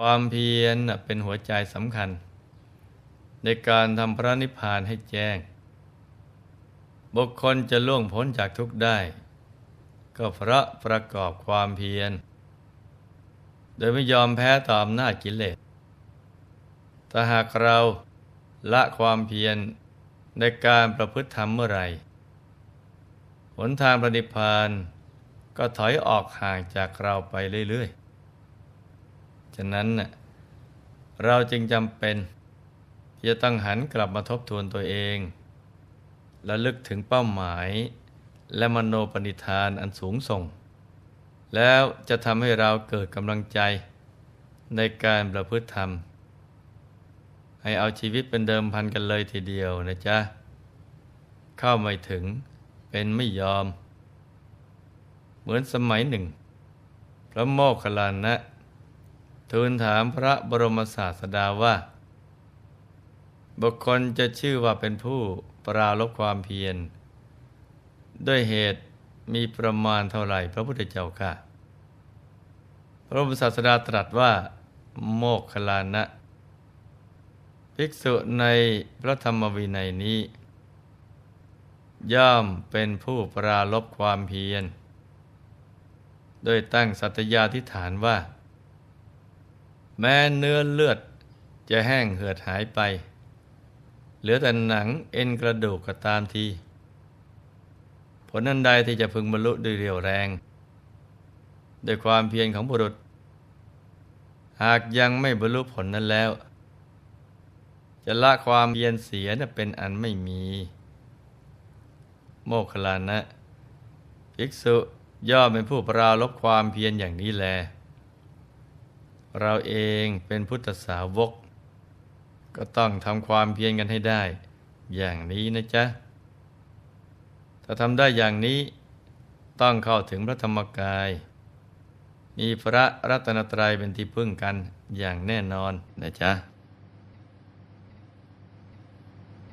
ความเพียรเป็นหัวใจสำคัญ ในการทำพระนิพพานให้แจ้ง บุคคลจะล่วงพ้นจากทุกข์ได้ ก็เพราะประกอบความเพียร โดยไม่ยอมแพ้ต่ออำนาจกิเลสถ้าหากเราละความเพียรในการประพฤติธรรมเมื่อไรหนทางประนิพพานก็ถอยออกห่างจากเราไปเรื่อยๆ ฉะนั้นเราจึงจำเป็นที่จะต้องหันกลับมาทบทวนตัวเองและลึกถึงเป้าหมาย และมโนปณิธานอันสูงส่ง แล้วจะทำให้เราเกิดกำลังใจในการประพฤติธรรม ให้เอาชีวิตเป็นเดิมพันกันเลยทีเดียวนะจ๊ะ เข้าไม่ถึงเป็นไม่ยอม เหมือนสมัยหนึ่ง พระโมคคัลลานะ ทูลถามพระบรมศาสดาว่า บุคคลจะชื่อว่าเป็นผู้ปราลบความเพียร ด้วยเหตุมีประมาณเท่าไหร่พระพุทธเจ้าค่ะ พระบรมศาสดาตรัสว่า โมคคัลลานะ ภิกษุในพระธรรมวินัยนี้ ย่อมเป็นผู้ปราลบความเพียร โดยตั้งสัตยาธิฐานว่า แม้เนื้อเลือดจะแห้งเหือดหายไป เหลือแต่หนังเอ็นกระดูกก็ตามที ผลนันใดที่จะพึงบรรลุด้วยเรียวแรงโดยความเพียรของบุรุษ หากยังไม่บรรลุผลนั้นแล้ว จะละความเพียรเสียเป็นอันไม่มี โมคลลานะ ภิกษุย่อมเป็นผู้ปราลบความเพียรอย่างนี้แล เราเองเป็นพุทธสาวก ก็ต้องทำความเพียรกันให้ได้ อย่างนี้นะจ๊ะ ถ้าทำได้อย่างนี้ต้องเข้าถึงพระธรรมกาย มีพระรัตนตรัยเป็นที่พึ่งกันอย่างแน่นอนนะจ๊ะ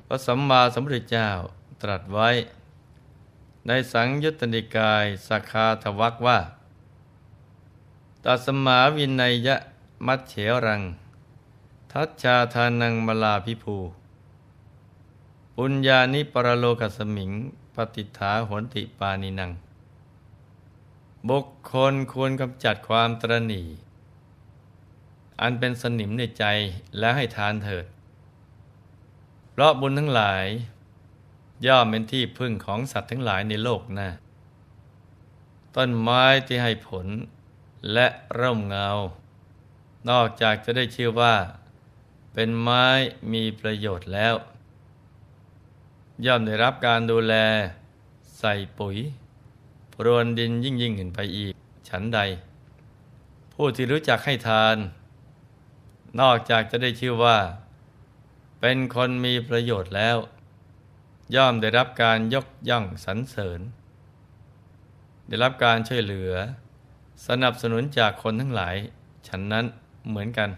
พระสัมมาสัมพุทธเจ้าตรัสไว้ ในสังยุตติกายสาคาทวักว่าตัสมาวินัยยะ มัชเฉรัง ทัชชาทานังมลาพิภู ปุญญานิปรโลกสมิง ปฏิฐาหนติปานินัง บุคคลควรกำจัดความตรณีอันเป็นสนิมในใจแล้วให้ทานเถิด เพราะบุญทั้งหลาย ย่อมเป็นที่พึ่งของสัตว์ทั้งหลายในโลกหน้าต้นไม้ที่ให้ผลและร่มเงา นอกจากจะได้ชื่อว่า เป็นไม้มีประโยชน์แล้ว ย่อมได้รับการดูแล ใส่ปุ๋ยพรวนดินยิ่งยิ่งขึ้นไปอีก ฉันใด ผู้ที่รู้จักให้ทาน นอกจากจะได้ชื่อว่า เป็นคนมีประโยชน์แล้ว ย่อมได้รับการยกย่องสรรเสริญ ได้รับการช่วยเหลือ สนับสนุนจากคนทั้งหลาย ฉันนั้น เหมือนกัน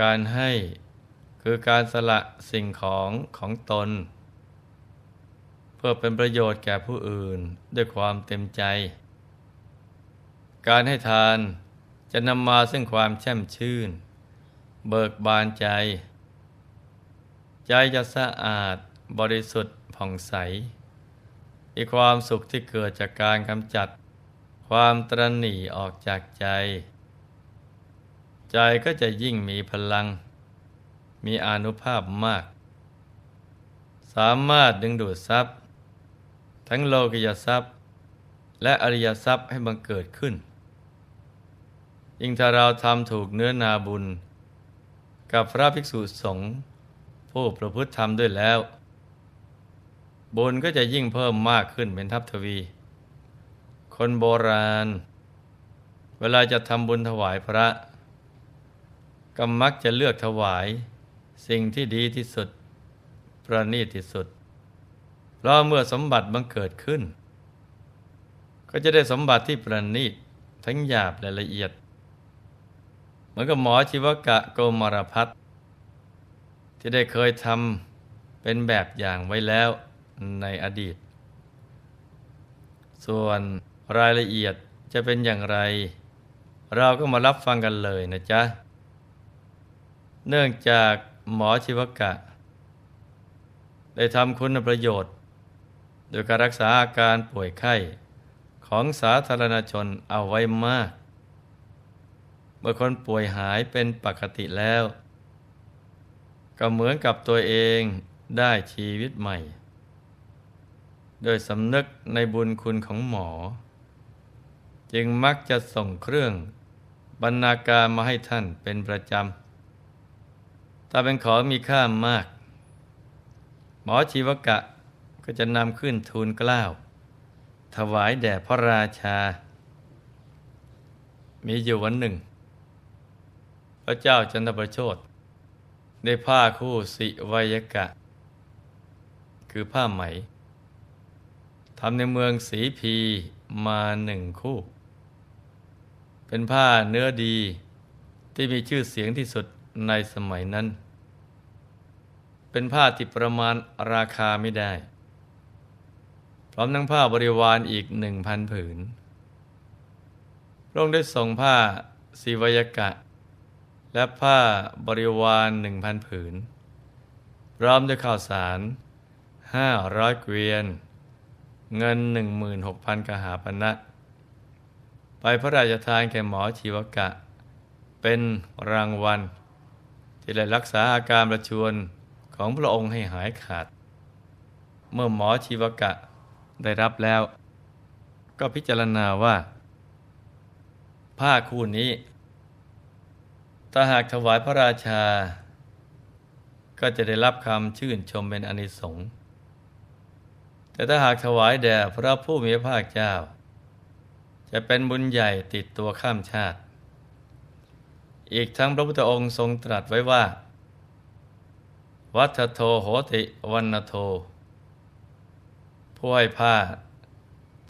การให้คือการสละสิ่งของของตน เพื่อเป็นประโยชน์แก่ผู้อื่นด้วยความเต็มใจ การให้ทานจะนำมาซึ่งความแช่มชื่น เบิกบานใจ ใจจะสะอาดบริสุทธิ์ผ่องใสมีความสุขที่เกิดจากการกำจัด ความตรณีออกจากใจ ใจก็จะยิ่งมีพลัง มีอนุภาพมาก สามารถดึงดูดทรัพย์ ทั้งโลกิยทรัพย์ และอริยทรัพย์ให้บังเกิดขึ้น ยิ่งถ้าเราทำถูกเนื้อนาบุญ กับพระภิกษุสงฆ์ผู้ประพฤติธรรมด้วยแล้ว บุญก็จะยิ่งเพิ่มมากขึ้นเป็นทัพทวี คนโบราณ เวลาจะทำบุญถวายพระ ก็มักจะเลือกถวาย สิ่งที่ดีที่สุด ประณีตที่สุดเพราะเมื่อสมบัติบังเกิดขึ้น ก็จะได้สมบัติที่ประณีตทั้งหยาบและละเอียด เหมือนกับหมอชีวกะโกมารพัฒที่ได้เคยทำเป็นแบบอย่างไว้แล้วในอดีต ส่วนรายละเอียดจะเป็นอย่างไร เราก็มารับฟังกันเลยนะจ๊ะ เนื่องจากหมอชีวกะ ได้ทำคุณประโยชน์ โดยการรักษาอาการป่วยไข้ของสาธารณชนเอาไว้มาก เมื่อคนป่วยหายเป็นปกติแล้ว ก็เหมือนกับตัวเองได้ชีวิตใหม่ โดยสำนึกในบุญคุณของหมอ จึงมักจะส่งเครื่องบรรณาการมาให้ท่านเป็นประจำ ถ้าเป็นของมีค่ามาก หมอชีวกะก็จะนำขึ้นทูลกล้าว ถวายแด่พระราชา มีอยู่วันหนึ่ง พระเจ้าจันทประโชดได้ผ้าคู่สิวยกะ คือผ้าไหมทำในเมืองสีพีมาหนึ่งคู่ เป็นผ้าเนื้อดีที่มีชื่อเสียงที่สุด ในสมัยนั้น เป็นผ้าที่ประมาณราคาไม่ได้ พร้อมทั้งผ้าบริวารอีกหนึ่งพันผืนพระองค์ได้ส่งผ้าสีวยกะ และผ้าบริวารหนึ่งพันผืน พร้อมด้วยข้าวสารห้าร้อยเกวียน เงินหนึ่งหมื่นหกพันกหาปณะไปพระราชทานแก่หมอชีวกะ เป็นรางวัล ที่ได้รักษาอาการประชวนของพระองค์ให้หายขาด เมื่อหมอชีวกะได้รับแล้ว ก็พิจารณาว่า ผ้าคู่นี้ถ้าหากถวายพระราชา ก็จะได้รับคำชื่นชมเป็นอนิสงส์แต่ถ้าหากถวายแด่พระผู้มีพระภาคเจ้า จะเป็นบุญใหญ่ติดตัวข้ามชาติ อีกทั้งพระพุทธองค์ทรงตรัสไว้ว่า วัฏโทโหติวันโทผู้ให้ผ้า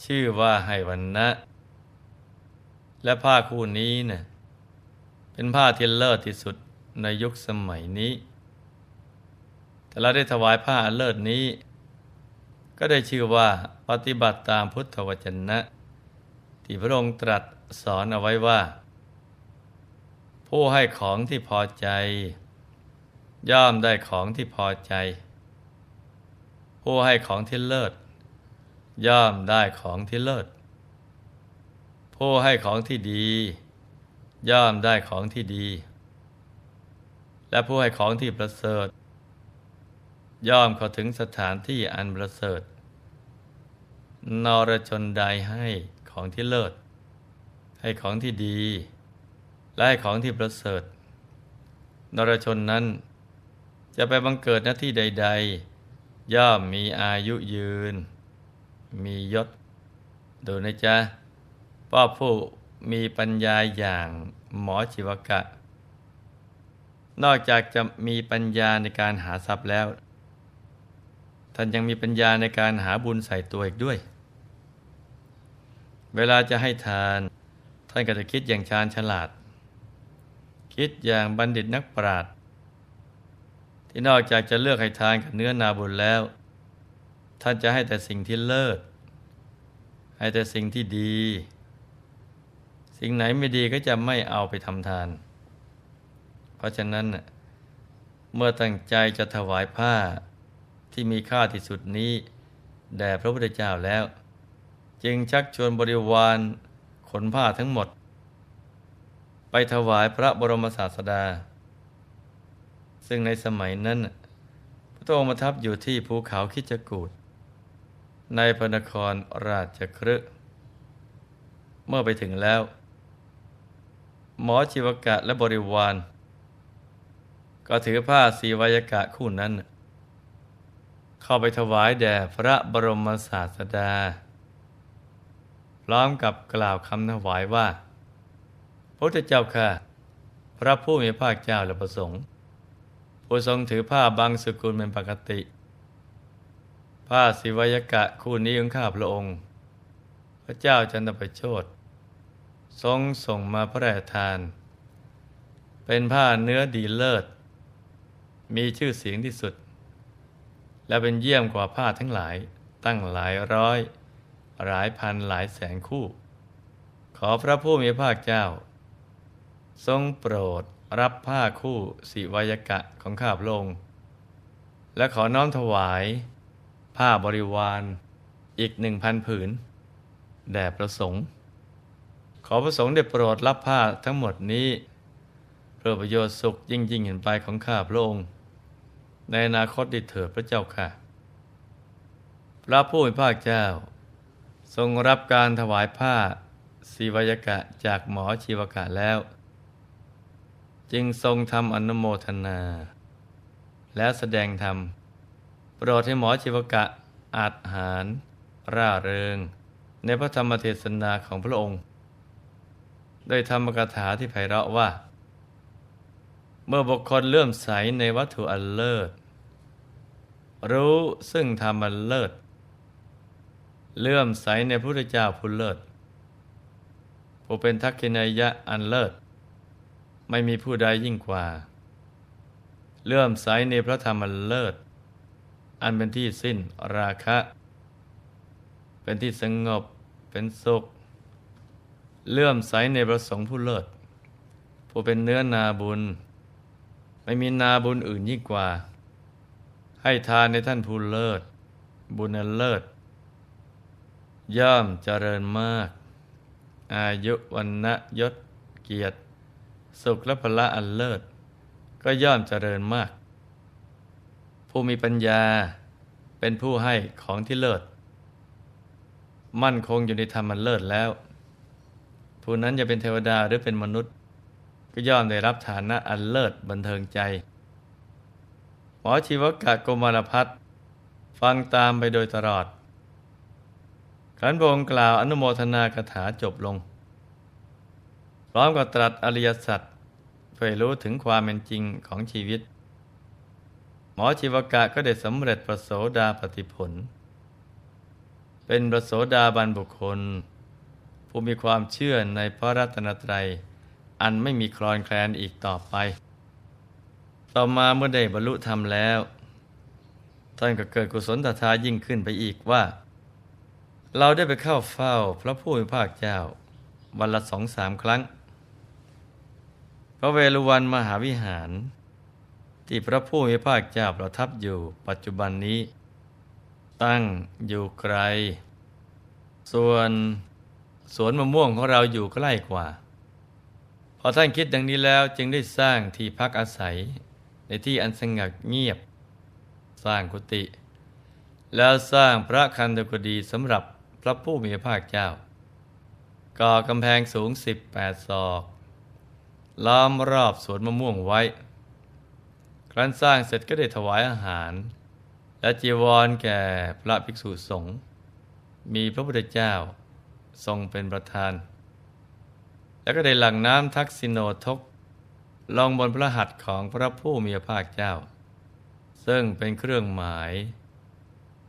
ชื่อว่าให้วันนะ และผ้าคู่นี้เนะ่ยเป็นผ้าที่เลิศที่สุดในยุคสมัยนี้ แต่เราได้ถวายผ้าเลิศนี้ ก็ได้ชื่อว่าปฏิบัติตามพุทธวจนะ ที่พระองค์ตรัสสอนเอาไว้ว่า ผู้ให้ของที่พอใจ ย่อมได้ของที่พอใจ ผู้ให้ของที่เลิศ ย่อมได้ของที่เลิศ ผู้ให้ของที่ดี ย่อมได้ของที่ดี และผู้ให้ของที่ประเสริฐ ย่อมเข้าถึงสถานที่อันประเสริฐนรชนใดให้ของที่เลิศ ให้ของที่ดี และให้ของที่ประเสริฐ นรชนนั้น จะไปบังเกิดหน้าที่ใด ๆ ย่อมมีอายุยืน มียศ ดูนะจ๊ะป้าผู้มีปัญญาอย่างหมอชีวกะ นอกจากจะมีปัญญาในการหาทรัพย์แล้ว ท่านยังมีปัญญาในการหาบุญใส่ตัวอีกด้วย เวลาจะให้ทาน ท่านก็จะคิดอย่างชาญฉลาด คิดอย่างบัณฑิตนักปราชญ์ที่นอกจากจะเลือกให้ทานกับเนื้อนาบุญแล้ว ท่านจะให้แต่สิ่งที่เลิศ ให้แต่สิ่งที่ดี สิ่งไหนไม่ดีก็จะไม่เอาไปทำทาน เพราะฉะนั้น เมื่อตั้งใจจะถวายผ้าที่มีค่าที่สุดนี้แด่พระพุทธเจ้าแล้ว จึงชักชวนบริวารขนผ้าทั้งหมด ไปถวายพระบรมศาสดา ซึ่งในสมัยนั้น พระองค์ประทับอยู่ที่ภูเขาคิจกูดในพระนครราชครึเมื่อไปถึงแล้ว หมอชีวกะและบริวาร ก็ถือผ้าสีวายกะคู่นั้น เข้าไปถวายแด่พระบรมศาสดา พร้อมกับกล่าวคำถวายว่า ระพุทธเจ้าค่ะ พระผู้มีภาคเจ้าและประสงค์ผู้ทรงถือผ้าบางสกุลเป็นปกติ ผ้าศิวายกะคู่นี้ของข้าพระองค์ พระเจ้าจันทประโชดทรงส่งมาพระราชทาน เป็นผ้าเนื้อดีเลิศ มีชื่อเสียงที่สุด และเป็นเยี่ยมกว่าผ้าทั้งหลายตั้งหลายร้อย หลายพันหลายแสนคู่ ขอพระผู้มีภาคเจ้า ทรงโปรดรับผ้าคู่สิวายกะของข้าพระองค์ และขอน้อมถวาย ผ้าบริวารอีกหนึ่งพันผืน แด่ประสงค์ ขอประสงค์ได้โปรดรับผ้าทั้งหมดนี้ เพื่อประโยชน์สุขยิ่งยิ่งเห็นไปของข้าพระองค์ ในอนาคตดิเถิดพระเจ้าค่ะ พระผู้เป็นพระเจ้า ทรงรับการถวายผ้าศิวยกะจากหมอชีวกะแล้ว จึงทรงทำอนุโมทนา และแสดงธรรมโปรดให้หมอชีวกะอาจหาร ร่าเริง ในพระธรรมเทศนาของพระองค์ โดยธรรมกถาที่ไพเราะว่า เมื่อบุคคลเลื่อมใสในวัตถุอันเลิศ รู้ซึ่งธรรมอันเลิศ เลื่อมใสในพระพุทธเจ้าผู้เลิศผู้เป็นทักษิณายะอันเลิศ ไม่มีผู้ใดยิ่งกว่า เลื่อมใสในพระธรรมเลิศ อันเป็นที่สิ้นราคะ เป็นที่สงบเป็นสุข เลื่อมใสในประสงค์ผู้เลิศ ผู้เป็นเนื้อนาบุญ ไม่มีนาบุญอื่นยิ่งกว่า ให้ทานในท่านผู้เลิศ บุญเลิศ ย่อมเจริญมาก อายุวันนะยศเกียรติ สุขและพละอันเลิศ ก็ย่อมเจริญมาก ผู้มีปัญญาเป็นผู้ให้ของที่เลิศ มั่นคงอยู่ในธรรมอันเลิศแล้ว ผู้นั้นจะเป็นเทวดาหรือเป็นมนุษย์ ก็ย่อมได้รับฐานะอันเลิศบันเทิงใจ หมอชีวกะโกมารพัฒฟังตามไปโดยตลอดขันพงกล่าวอนุโมทนากถาจบลง พร้อมกับตรัสอริยสัจเพื่อรู้ถึงความเป็นจริงของชีวิต หมอชีวกะก็ได้สำเร็จประโสดาปฏิผล เป็นประโสดาบันบุคคล ผู้มีความเชื่อในพระรัตนตรัย อันไม่มีคลอนแคลนอีกต่อไป ต่อมาเมื่อได้บรรลุธรรมแล้วท่านก็เกิดกุศลตถายิ่งขึ้นไปอีกว่า เราได้ไปเข้าเฝ้าพระผู้มีภาคเจ้าวันละสองสามครั้ง พระเวฬุวันมหาวิหาร ที่พระผู้มีภาคเจ้าประทับอยู่ปัจจุบันนี้ ตั้งอยู่ไกล ส่วนสวนมะม่วงของเราอยู่ใกล้กว่า พอท่านคิดดังนี้แล้วจึงได้สร้างที่พักอาศัย ในที่อันสงัดเงียบ สร้างกุฏิแล้วสร้างพระคันธกุฎีสำหรับพระผู้มีพระภาคเจ้า ก่อกำแพงสูงสิบแปดศอก ล้อมรอบสวนมะม่วงไว้ ครั้นสร้างเสร็จก็ได้ถวายอาหาร และจีวรแก่พระภิกษุสงฆ์มีพระพุทธเจ้าทรงเป็นประธาน แล้วก็ได้หลั่งน้ำทักษิโนทก ลงบนพระหัตถ์ของพระผู้มีพระภาคเจ้า ซึ่งเป็นเครื่องหมาย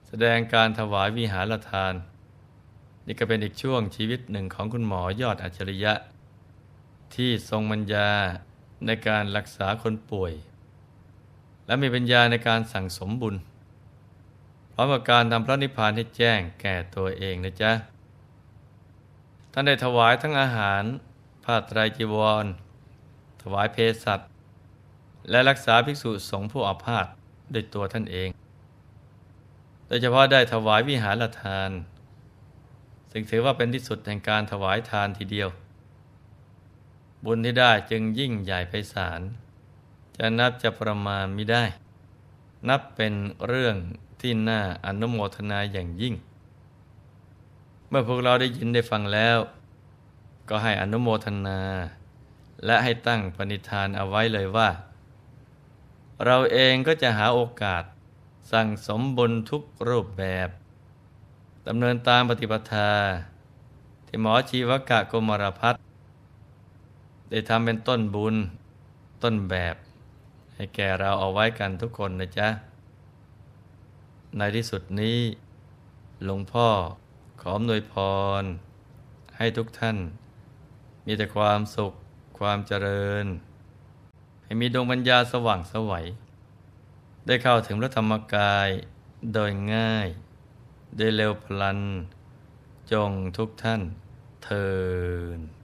แสดงการถวายวิหารทาน นี่ก็เป็นอีกช่วงชีวิตหนึ่งของคุณหมอยอดอัจฉริยะ ที่ทรงมัญญาในการรักษาคนป่วย และมีปัญญาในการสั่งสมบุญพร้อมกับการทำพระนิพพานให้แจ้งแก่ตัวเองนะจ๊ะ ท่านได้ถวายทั้งอาหารผ้าไตรจีวร ถวายเพสัตว์และรักษาภิกษุสงฆ์ผู้อาพาธด้วยตัวท่านเอง โดยเฉพาะได้ถวายวิหารทาน ซึ่งถือว่าเป็นที่สุดแห่งการถวายทานทีเดียว บุญที่ได้จึงยิ่งใหญ่ไพศาลจะนับจะประมาณไม่ได้ นับเป็นเรื่องที่น่าอนุโมทนาอย่างยิ่ง เมื่อพวกเราได้ยินได้ฟังแล้ว ก็ให้อนุโมทนา และให้ตั้งปณิธานเอาไว้เลยว่า เราเองก็จะหาโอกาสสั่งสมบุญทุกรูปแบบดำเนินตามปฏิปทา ที่หมอชีวกะโกมารพัฒน์ ได้ทำเป็นต้นบุญ ต้นแบบ ให้แก่เราเอาไว้กันทุกคนนะจ๊ะ ในที่สุดนี้ หลวงพ่อขออำนวยพร ให้ทุกท่าน มีแต่ความสุขความเจริญ ให้มีดวงปัญญาสว่างสวัย ได้เข้าถึงพระธรรมกายโดยง่าย ได้เร็วพลัน จงทุกท่านเทิน